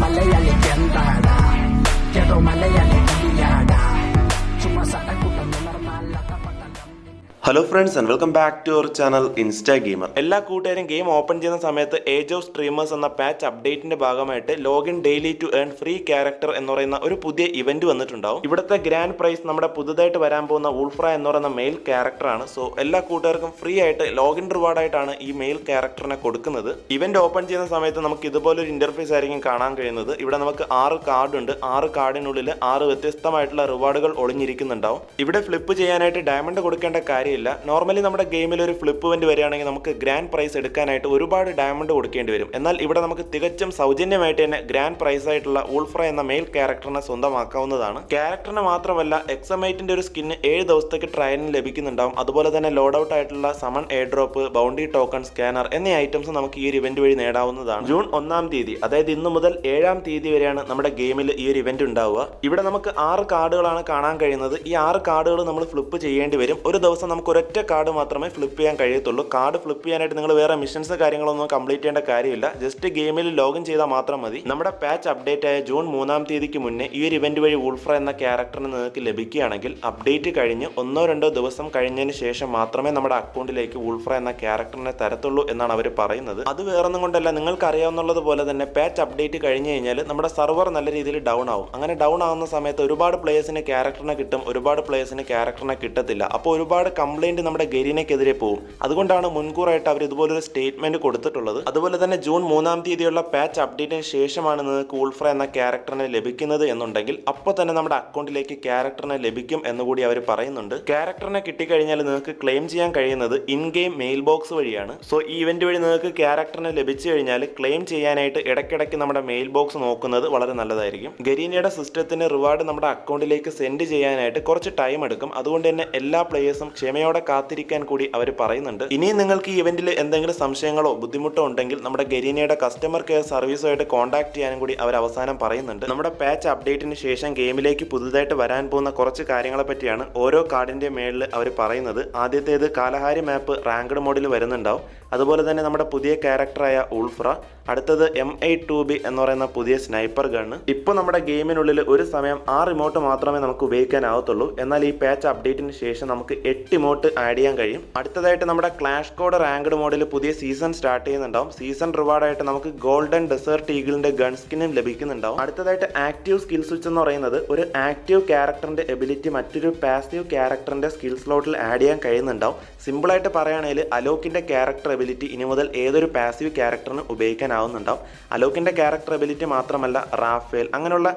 ಮಲೆಯ ಕೆಂದಾಡ ಕೆರು ಮಲೆಯ hello friends and welcome back to our channel insta gamer എല്ലാ കൂട്ടുകാരും ഗെയിം ഓപ്പൺ ചെയ്യുന്ന സമയത്ത് ഏജ് ഓഫ് സ്ട്രീമേഴ്സ് എന്ന പാച്ച് അപ്ഡേറ്റിന്റെ ഭാഗമായിട്ട് login daily to earn free character എന്ന് പറയുന്ന ഒരു പുതിയ ഇവന്റ് വന്നിട്ടുണ്ടാവും. ഇവിടുത്തെ ഗ്രാൻഡ് പ്രൈസ് നമ്മുടെ പുതുതായിട്ട് വരാൻ പോകുന്ന ഉൾഫ്ര എന്ന് പറയുന്ന മെയിൽ ക്യാരക്ടറാണ് സോ എല്ലാ കൂട്ടുകാർക്കും ഫ്രീ ആയിട്ട് ലോഗിൻ റിവാർഡായിട്ടാണ് ഈ മെയിൽ ക്യാരക്ടറിനെ കൊടുക്കുന്നത്. ഇവന്റ് ഓപ്പൺ ചെയ്യുന്ന സമയത്ത് നമുക്ക് ഇതുപോലെ ഒരു ഇന്റർഫേസ് ആയിരിക്കും കാണാൻ കഴിയുന്നത്. ഇവിടെ നമുക്ക് ആറ് കാർഡ് ഉണ്ട്. ആറ് കാർഡിനുള്ളിൽ ആറ് വ്യത്യസ്തമായിട്ടുള്ള റിവാർഡുകൾ ഒളിഞ്ഞിരിക്കുന്നുണ്ടാവും. ഇവിടെ ഫ്ലിപ്പ് ചെയ്യാനായിട്ട് ഡയമണ്ട് കൊടുക്കേണ്ട കാര്യമില്ല നോർമലി നമ്മുടെ ഗെയിമിൽ ഒരു ഫ്ലിപ്പ് ഇവന്റ് വരികയാണെങ്കിൽ നമുക്ക് ഗ്രാൻഡ് പ്രൈസ് എടുക്കാനായിട്ട് ഒരുപാട് ഡയമണ്ട് കൊടുക്കേണ്ടി വരും. എന്നാൽ ഇവിടെ നമുക്ക് തികച്ചും സൗജന്യമായിട്ട് തന്നെ ഗ്രാൻഡ് പ്രൈസ് ആയിട്ടുള്ള ഉൾഫ്ര എന്ന മെയിൽ ക്യാരക്ടറിനെ സ്വന്തമാക്കാവുന്നതാണ്. ക്യാരക്ടറിന് മാത്രമല്ല എക്സമൈറ്റിന്റെ ഒരു സ്കിന്ന് ഏഴ് ദിവസത്തേക്ക് ട്രയലിന് ലഭിക്കുന്നുണ്ടാവും. അതുപോലെ തന്നെ ലോഡ് ഔട്ട് ആയിട്ടുള്ള summon air drop bounty token scanner എന്നീ ഐറ്റംസ് നമുക്ക് ഈ ഒരു ഇവന്റ് വഴി നേടാവുന്നതാണ്. ജൂൺ ഒന്നാം തീയതി അതായത് ഇന്ന് മുതൽ ഏഴാം തീയതി വരെയാണ് നമ്മുടെ ഗെയിമിൽ ഈ ഒരു ഇവന്റ് ഉണ്ടാവുക. ഇവിടെ നമുക്ക് ആറ് കാർഡുകളാണ് കാണാൻ കഴിയുന്നത്. ഈ ആറ് കാർഡുകൾ നമ്മൾ ഫ്ലിപ്പ് ചെയ്യേണ്ടി വരും. ഒരു ദിവസം നമുക്ക് ഒരൊറ്റ കാർഡ് മാത്രമേ ഫ്ലിപ്പ് ചെയ്യാൻ കഴിയത്തുള്ളൂ. കാർഡ് ഫ്ലിപ്പ് ചെയ്യാനായിട്ട് നിങ്ങൾ വേറെ മിഷൻസ് കാര്യങ്ങളൊന്നും കംപ്ലീറ്റ് ചെയ്യേണ്ട കാര്യമില്ല. ജസ്റ്റ് ഗെയിമിൽ ലോഗിൻ ചെയ്താൽ മാത്രം മതി. നമ്മുടെ പാച്ച് അപ്ഡേറ്റ് ആയ ജൂൺ മൂന്നാം തീയതിക്ക് മുന്നേ ഈ ഒരു ഇവന്റ് വഴി ഉൾഫ്ര എന്ന ക്യാരക്ടറിന് നിങ്ങൾക്ക് ലഭിക്കുകയാണെങ്കിൽ അപ്ഡേറ്റ് കഴിഞ്ഞ് ഒന്നോ രണ്ടോ ദിവസം കഴിഞ്ഞതിന് ശേഷം മാത്രമേ നമ്മുടെ അക്കൗണ്ടിലേക്ക് ഉൾഫ്ര എന്ന ക്യാരക്ടറിനെ തരത്തുള്ളൂ എന്നാണ് അവർ പറയുന്നത്. അത് വേറൊന്നും കൊണ്ടല്ല. നിങ്ങൾക്ക് അറിയാവുന്നുള്ളത് പോലെ തന്നെ പാച്ച് അപ്ഡേറ്റ് കഴിഞ്ഞ് കഴിഞ്ഞാൽ നമ്മുടെ സർവർ നല്ല രീതിയിൽ ഡൗൺ ആവും. അങ്ങനെ ഡൗൺ ആവുന്ന സമയത്ത് ഒരുപാട് പ്ലേയേഴ്സിന് ക്യാരക്ടറിനെ കിട്ടും. ഒരുപാട് പ്ലേയേഴ്സിന് ക്യാരക്ടറിനെ കിട്ടത്തില്ല. അപ്പോൾ ഒരുപാട് കംപ്ലൈന്റ് നമ്മുടെ ഗരീനയ്ക്കെതിരെ പോകും അതുകൊണ്ടാണ് മുൻകൂറായിട്ട് അവർ ഇതുപോലൊരു സ്റ്റേറ്റ്മെന്റ് കൊടുത്തിട്ടുള്ളത്. അതുപോലെ തന്നെ ജൂൺ മൂന്നാം തീയതിയുള്ള പാച്ച് അപ്ഡേറ്റിന് ശേഷമാണ് നിങ്ങൾക്ക് ഉൾഫ്ര എന്ന ക്യാരക്ടറിനെ ലഭിക്കുന്നത് എന്നുണ്ടെങ്കിൽ അപ്പോൾ തന്നെ നമ്മുടെ അക്കൗണ്ടിലേക്ക് ക്യാരക്ടറിനെ ലഭിക്കും എന്നുകൂടി അവർ പറയുന്നുണ്ട്. ക്യാരക്ടറിനെ കിട്ടിക്കഴിഞ്ഞാൽ നിങ്ങൾക്ക് ക്ലെയിം ചെയ്യാൻ കഴിയുന്നത് ഇൻ ഗെയിം മെയിൽ ബോക്സ് വഴിയാണ്. സോ ഈ ഇവന്റ് വഴി നിങ്ങൾക്ക് ക്യാരക്ടറിനെ ലഭിച്ചു കഴിഞ്ഞാൽ ക്ലെയിം ചെയ്യാനായിട്ട് ഇടയ്ക്കിടയ്ക്ക് നമ്മുടെ മെയിൽ ബോക്സ് നോക്കുന്നത് വളരെ നല്ലതായിരിക്കും. ഗരീനയുടെ സിസ്റ്റത്തിന് റിവാർഡ് നമ്മുടെ അക്കൗണ്ടിലേക്ക് സെൻഡ് ചെയ്യാനായിട്ട് കുറച്ച് ടൈം എടുക്കും. അതുകൊണ്ട് തന്നെ എല്ലാ പ്ലേയേഴ്സും ക്ഷമയോടെ കാത്തിരിക്കാൻ കൂടി അവർ പറയുന്നുണ്ട്. ഇനി നിങ്ങൾക്ക് ഈ ഇവന്റിൽ എന്തെങ്കിലും സംശയങ്ങളോ ബുദ്ധിമുട്ടോ ഉണ്ടെങ്കിൽ നമ്മുടെ ഗരീനയുടെ കസ്റ്റമർ കെയർ സർവീസുമായിട്ട് കോൺടാക്ട് ചെയ്യാനും കൂടി അവർ അവസാനം പറയുന്നുണ്ട്. നമ്മുടെ പാച്ച് അപ്ഡേറ്റിന് ശേഷം ഗെയിമിലേക്ക് പുതുതായിട്ട് വരാൻ പോകുന്ന കുറച്ച് കാര്യങ്ങളെ പറ്റിയാണ് ഓരോ കാർഡിന്റെ മേളിൽ അവർ പറയുന്നത്. ആദ്യത്തേത് കാലഹാരി മാപ്പ് റാങ്ക്ഡ് മോഡിൽ വരുന്നുണ്ടാവും. അതുപോലെ തന്നെ നമ്മുടെ പുതിയ ക്യാരക്ടറായ ഉൾഫ്ര. അടുത്തത് എം ഐ ടു ബി എന്ന് പറയുന്ന പുതിയ സ്നൈപ്പർ ഗണ്ണ് ഇപ്പോൾ നമ്മുടെ ഗെയിമിനുള്ളിൽ ഒരു സമയം ആ റിമോട്ട് മാത്രമേ നമുക്ക് ഉപയോഗിക്കാനാവത്തുള്ളൂ. എന്നാൽ ഈ പാച്ച് അപ്ഡേറ്റിന് ശേഷം നമുക്ക് എട്ട് ഇമോട്ട് ആഡ് ചെയ്യാൻ കഴിയും. അടുത്തതായിട്ട് നമ്മുടെ ക്ലാഷ് കോഡ് റാങ്ക്ഡ് മോഡിൽ പുതിയ സീസൺ സ്റ്റാർട്ട് ചെയ്യുന്നുണ്ടാവും. സീസൺ റിവാർഡായിട്ട് നമുക്ക് ഗോൾഡൻ ഡെസേർട്ട് ഈഗിളിന്റെ ഗൺ സ്കിന്നും ലഭിക്കുന്നുണ്ടാവും. അടുത്തതായിട്ട് ആക്റ്റീവ് സ്കിൽ സ്വിച്ച് എന്ന് പറയുന്നത് ഒരു ആക്റ്റീവ് ക്യാരക്ടറിന്റെ എബിലിറ്റി മറ്റൊരു പാസീവ് ക്യാരക്ടറിന്റെ സ്കിൽ സ്ലോട്ടിൽ ആഡ് ചെയ്യാൻ കഴിയുന്നുണ്ടാവും. സിമ്പിളായിട്ട് പറയുകയാണെങ്കിൽ അലോക്കിന്റെ ക്യാരക്ടർ എബിലിറ്റി ഇനി മുതൽ ഏതൊരു പാസീവ് ക്യാരക്ടറിന് ഉപയോഗിക്കാനാവുന്നുണ്ടാവും. അലോക്കിന്റെ ക്യാരക്ടർ എബിലിറ്റി മാത്രമല്ല റാഫേൽ അങ്ങനെയുള്ള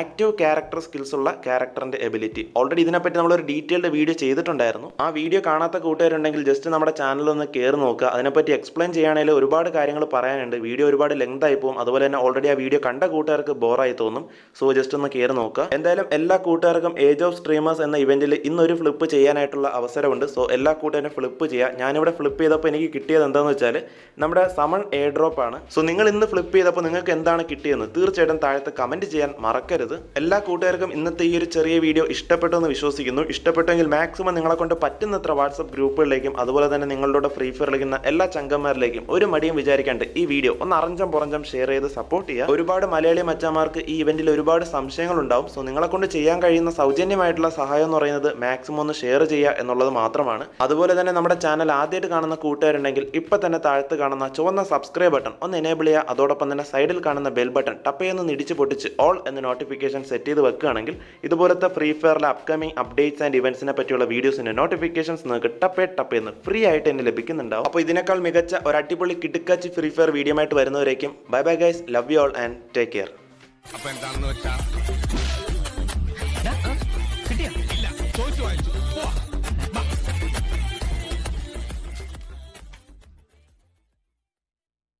ആക്റ്റീവ് ക്യാരക്ടർ സ്കിൽസ് ഉള്ള ക്യാരക്ടറിന്റെ എബിലിറ്റി ഓൾറെഡി ഇതിനെപ്പറ്റി നമ്മളൊരു ഡീറ്റെയിൽഡ് വീഡിയോ ചെയ്തിട്ടുണ്ടായിരുന്നു. ആ വീഡിയോ കാണാത്ത കൂട്ടുകാരുണ്ടെങ്കിൽ ജസ്റ്റ് നമ്മുടെ ചാനലൊന്ന് കയറി നോക്കുക. അതിനെപ്പറ്റി എക്സ്പ്ലെയിൻ ചെയ്യുകയാണെങ്കിൽ ഒരുപാട് കാര്യങ്ങൾ പറയാനുണ്ട്. വീഡിയോ ഒരുപാട് ലെങ്ത് ആയി പോകും. അതുപോലെ തന്നെ ഓൾറെഡി ആ വീഡിയോ കണ്ട കൂട്ടുകാർക്ക് ബോറായി തോന്നും. സോ ജസ്റ്റ് ഒന്ന് കയറി നോക്കുക. എന്തായാലും എല്ലാ കൂട്ടുകാർക്കും ഏജ് ഓഫ് സ്ട്രീമേഴ്സ് എന്ന ഇവന്റിൽ ഇന്നൊരു ഫ്ലിപ്പ് ചെയ്യാനായിട്ടുള്ള അവസരമുണ്ട്. സോ എല്ലാ കൂട്ടുകാരും ഫ്ലിപ്പ് ചെയ്യുക ഞാനിവിടെ ഫ്ലിപ്പ് ചെയ്തപ്പോൾ എനിക്ക് കിട്ടിയത് എന്താണെന്ന് വെച്ചാൽ നമ്മുടെ സമൺ എയർ ഡ്രോപ്പ് ആണ്. സോ നിങ്ങൾ ഇന്ന് ഫ്ലിപ്പ് ചെയ്തപ്പോൾ നിങ്ങൾക്ക് എന്താണ് കിട്ടിയെന്ന് തീർച്ചയായിട്ടും താഴത്ത് കമന്റ് ചെയ്യാൻ മറക്കരുത്. എല്ലാ കൂട്ടുകാർക്കും ഇന്നത്തെ ഈ ഒരു ചെറിയ വീഡിയോ ഇഷ്ടപ്പെട്ടു എന്ന് വിശ്വസിക്കുന്നു. ഇഷ്ടപ്പെട്ടെങ്കിൽ മാക്സിമം നിങ്ങളെ കൊണ്ട് പറ്റുന്നത്ര വാട്സപ്പ് ഗ്രൂപ്പുകളിലേക്കും അതുപോലെ തന്നെ നിങ്ങളുടെ ഫ്രീ ഫയർ കളിക്കുന്ന എല്ലാ ചങ്കന്മാരിലേക്കും ഒരു മടിയും വിചാരിക്കാണ്ട് ഈ വീഡിയോ ഒന്ന് അറിഞ്ചം പുറഞ്ചം ഷെയർ ചെയ്ത് സപ്പോർട്ട് ചെയ്യുക. ഒരുപാട് മലയാളി മച്ചാമാർക്ക് ഈ ഇവന്റിൽ ഒരുപാട് സംശയങ്ങൾ ഉണ്ടാവും സോ നിങ്ങളെ കൊണ്ട് ചെയ്യാൻ കഴിയുന്ന സൗജന്യമായിട്ടുള്ള സഹായം എന്ന് പറയുന്നത് മാക്സിമം ഒന്ന് ഷെയർ ചെയ്യുക എന്നുള്ളത് മാത്രമാണ്. അതുപോലെ തന്നെ നമ്മുടെ ചാനൽ ആദ്യമായിട്ട് കാണുന്ന കൂട്ടുകാരുണ്ടെങ്കിൽ ഇപ്പൊ തന്നെ താഴത്ത് കാണുന്ന ചുവന്ന സബ്സ്ക്രൈബ് ബട്ടൺ ഒന്ന് എനേബിൾ ചെയ്യുക. അതോടൊപ്പം തന്നെ സൈഡിൽ കാണുന്ന ബെൽ ബട്ടൺ ടപ്പയെന്ന് നിടിച്ച് പൊട്ടിച്ച് ഓൾ എന്ന നോട്ടിഫിക്കേഷൻ സെറ്റ് ചെയ്ത് വെക്കുകയാണെങ്കിൽ ഇതുപോലത്തെ ഫ്രീ ഫയറിലെ അപ്കമിംഗ് അപ്ഡേറ്റ്സ് ആൻഡ് ഇവന്റ്സിനെ പറ്റിയുള്ള വീഡിയോസിന്റെ നോട്ടിഫിക്കേഷൻസ് നിങ്ങൾക്ക് ടപ്പേ ടപ്പേന്ന് ഫ്രീ ആയിട്ട് തന്നെ ലഭിക്കുന്നുണ്ടാവും. അപ്പോൾ ഇതിനേക്കാൾ മികച്ച ഒരു അടിപൊളി കിടുക്കാച്ച് ഫ്രീ ഫയർ വീഡിയോ ആയിട്ട് വരുന്നവരേക്കും. Bye bye guys love you all and take care അപ്പൊ എന്താണെന്ന് വെച്ചാൽ